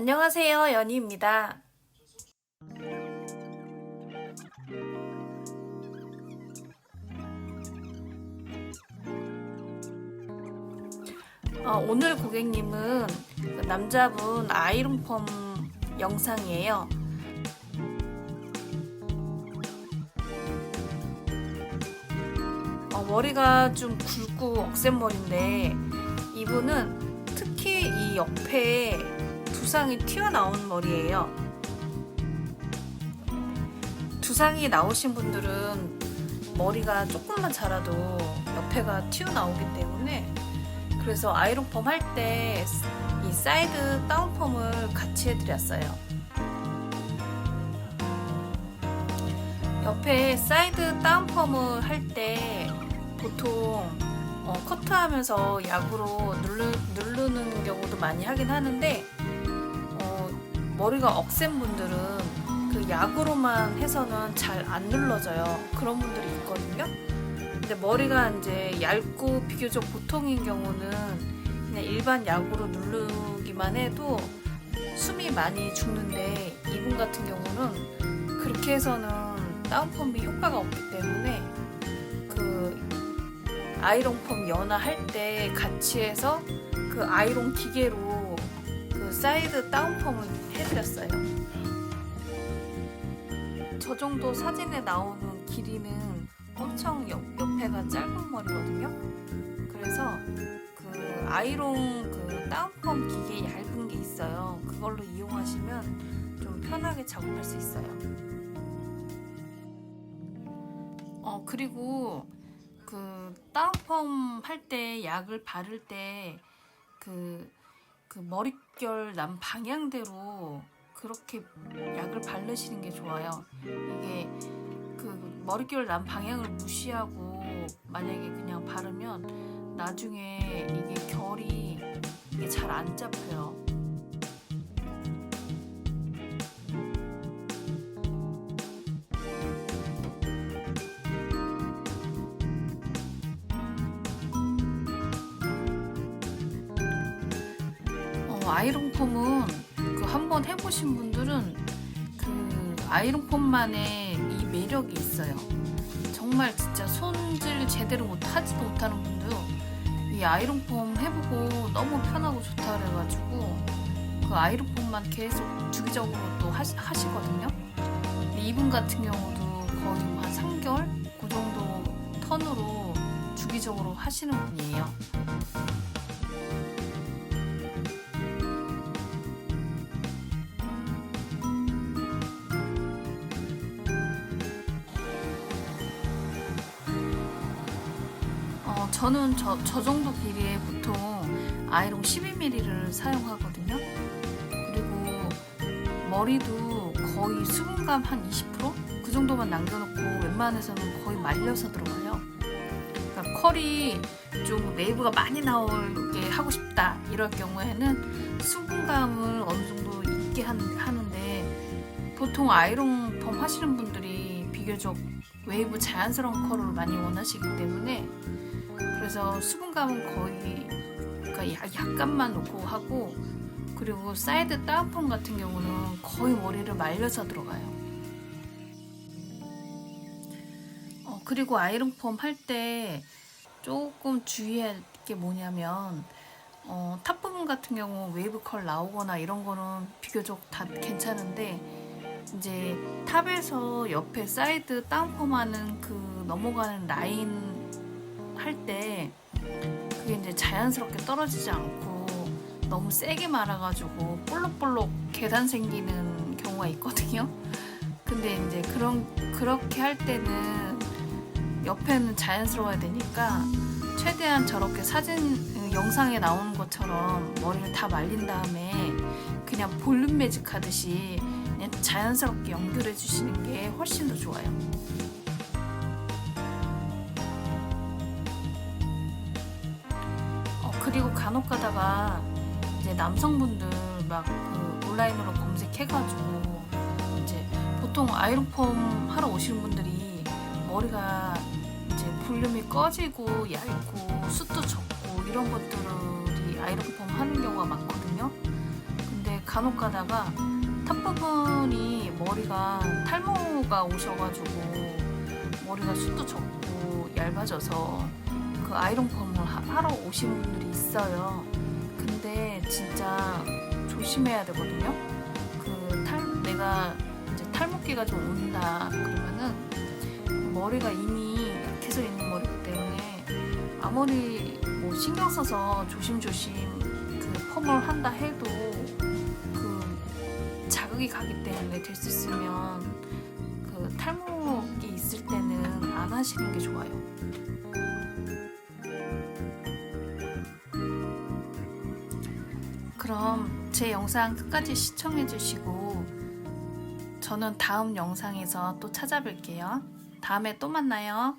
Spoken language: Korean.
안녕하세요, 연희입니다. 어, 오늘 고객님은 그 남자분 아이롱펌 영상이에요. 어, 머리가 좀 굵고 억센 머리인데 이분은 특히 이 옆에 두상이 튀어나온 머리예요. 두상이 나오신 분들은 머리가 조금만 자라도 옆에가 튀어나오기 때문에 그래서 아이롱펌 할 때 이 사이드 다운펌을 같이 해드렸어요. 옆에 사이드 다운펌을 할 때 보통 어, 커트하면서 약으로 누르, 누르는 경우도 많이 하긴 하는데 어, 머리가 억센 분들은 그 약으로만 해서는 잘 안 눌러져요. 그런 분들이 있거든요. 근데 머리가 이제 얇고 비교적 보통인 경우는 그냥 일반 약으로 누르기만 해도 숨이 많이 죽는데 이분 같은 경우는 그렇게 해서는 다운펌이 효과가 없기 때문에 그 아이롱 펌 연화 할 때 같이 해서 그 아이롱 기계로 그 사이드 다운펌을 해드렸어요. 저 정도 사진에 나오는 길이는 엄청 옆, 옆에가 짧은 머리거든요. 그래서 그 아이롱 그 다운펌 기계 얇은 게 있어요. 그걸로 이용하시면 좀 편하게 작업할 수 있어요. 어 그리고 그 다운펌 할 때 약을 바를 때그 그 머릿결 난 방향대로 그렇게 약을 바르시는 게 좋아요. 이게 그 머릿결 난 방향을 무시하고 만약에 그냥 바르면 나중에 이게 결이 이게 잘 안 잡혀요. 아이롱 폼은 그 한번 해보신 분들은 그 아이롱 폼만의 이 매력이 있어요. 정말 진짜 손질 제대로 못 하지도 못하는 분도 이 아이롱 폼 해보고 너무 편하고 좋다 그래가지고 그 아이롱 폼만 계속 주기적으로 또 하시, 하시거든요. 이분 같은 경우도 거의 뭐한 3개월 그 정도 턴으로 주기적으로 하시는 분이에요. 저는 저, 저 정도 길이에 보통 아이롱 12mm를 사용하거든요. 그리고 머리도 거의 수분감 한 20%? 그 정도만 남겨놓고 웬만해서는 거의 말려서 들어가요. 그러니까 컬이 좀 웨이브가 많이 나오게 하고 싶다 이럴 경우에는 수분감을 어느 정도 있게 한- 하는데 보통 아이롱 펌 하시는 분들이 비교적 웨이브 자연스러운 컬을 많이 원하시기 때문에 그래서 수분감은 거의 그러니까 야- 약간만 놓고 하고 그리고 사이드 다운펌 같은 경우는 거의 머리를 말려서 들어가요. 어, 그리고 아이롱 펌 할 때 조금 주의할 게 뭐냐면 어, 탑 부분 같은 경우 웨이브 컬 나오거나 이런 거는 비교적 다 괜찮은데 이제 탑에서 옆에 사이드 다운펌 하는 그 넘어가는 라인 할 때 그게 이제 자연스럽게 떨어지지 않고 너무 세게 말아가지고 볼록볼록 계단 생기는 경우가 있거든요. 근데 이제 그런 그렇게 할 때는 옆에는 자연스러워야 되니까 최대한 저렇게 사진 음, 영상에 나오는 것처럼 머리를 다 말린 다음에 그냥 볼륨 매직 하듯이 그냥 자연스럽게 연결해 주시는 게 훨씬 더 좋아요. 그리고 간혹 가다가 이제 남성분들 막 그 온라인으로 검색해가지고 이제 보통 아이롱펌 하러 오시는 분들이 머리가 이제 볼륨이 꺼지고 얇고 숱도 적고 이런 것들이 아이롱펌 하는 경우가 많거든요. 근데 간혹 가다가 탑 부분이 머리가 탈모가 오셔가지고 머리가 숱도 적고 얇아져서 그 아이롱 펌을 하- 하러 오신 분들이 있어요. 근데 진짜 조심해야 되거든요. 그 탈, 내가 이제 탈모기가 좀 온다 그러면은 머리가 이미 약해져 있는 머리기 때문에 아무리 뭐 신경 써서 조심조심 그 펌을 한다 해도 그 자극이 가기 때문에 될 수 있으면 그 탈모기 있을 때는 안 하시는 게 좋아요. 그럼 제 영상 끝까지 시청해 주시고 저는 다음 영상에서 또 찾아뵐게요. 다음에 또 만나요.